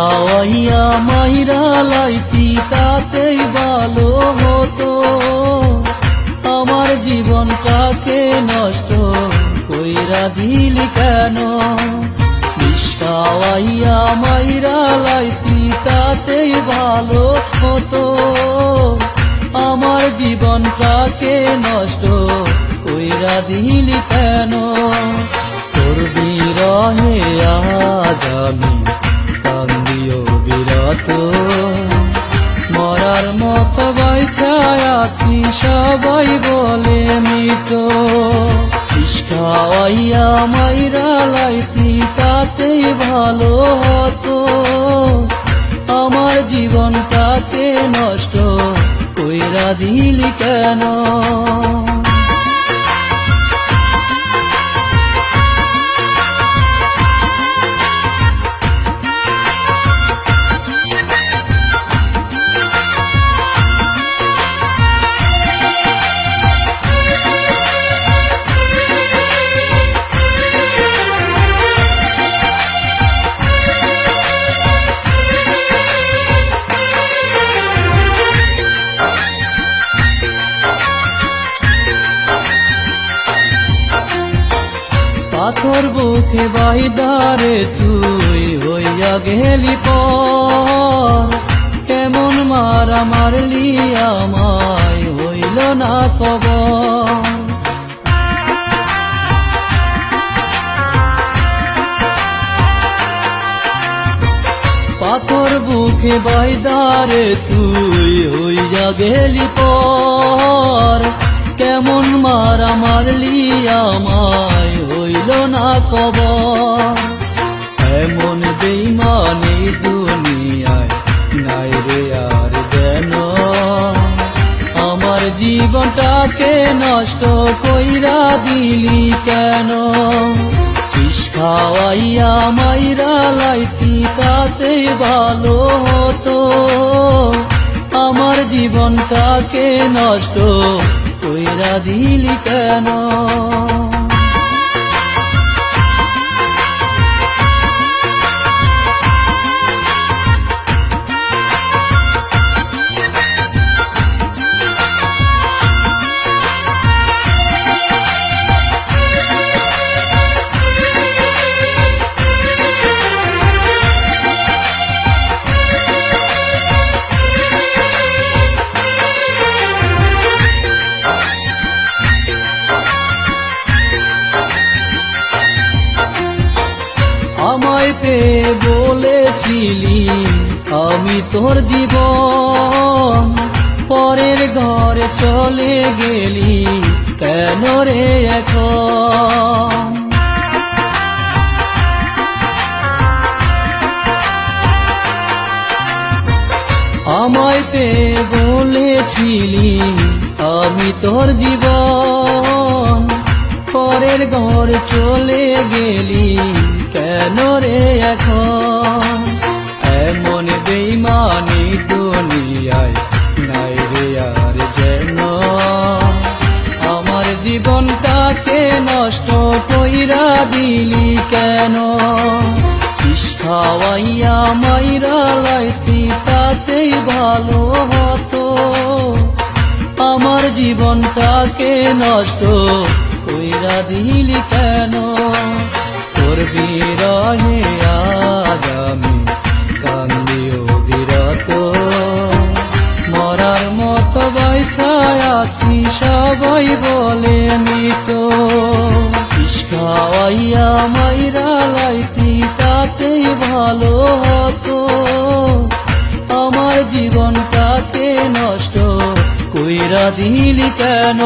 খাওয়াইয়া মাইরা লাইতি, তাতেই ভালো হতো। আমার জীবনটাকে নষ্ট কইরা দিলি কেন? খাওয়াইয়া মাইরা লাইতি, তাতেই ভালো হতো। আমার জীবনটাকে নষ্ট কইরা দিলি কেন? তোর বিরহে আজ আমি মরার মতো বাইছায় আছি, সবাই বলে মৃত খাওয়াইয়া মাইরা লাইতি, তাতেই ভালো হতো। আমার জীবনটাকে নষ্ট কইরা দিলি কেন? বুকে বাইদারে তুই হইয়া গেলি পর। কেমন মারা মারলি আমায় হইল না কবর। পাথর বুকে বাইদারে তুই হইয়া গেলি পর। কেমন মারা মারলি আমায় হইল না কব। এমন বেইমানি দুনিয়ায় নাই রে আর যেন। আমার জীবনটাকে নষ্ট কইরা দিলি কেন? খাওয়াইয়া মাইরা লাইতি, তাতে ভালো হতো। আমার জীবনটাকে নষ্ট কইরা দিলি কেন? আমায় বলেছিলি, আমি তোর জীবন পরের ঘরে চলে গেলি, কেন রে এখন? আমায় পেয়ে বলেছিলি, আমি তোর জীবন পরের ঘর চলে গেলি কেন রে এখন? এমন বেইমানি দুনিয়ায় নাই রে আর যেন। আমার জীবনটাকে নষ্ট কইরা দিলি কেন? খাওয়াইয়া মাইরা লাইতি, তাতেই ভালো হতো। আমার জীবনটাকে নষ্ট কইরা দিলি কেন? তোর বিরহে আজ আমি বিরত। মরার মতো বাইছায় আছি সবাই বলে মৃত। খাওয়াইয়া মাইরা লাইতি, তাতেই ভালো হতো। আমার জীবনটাকে নষ্ট কইরা দিলি কেন?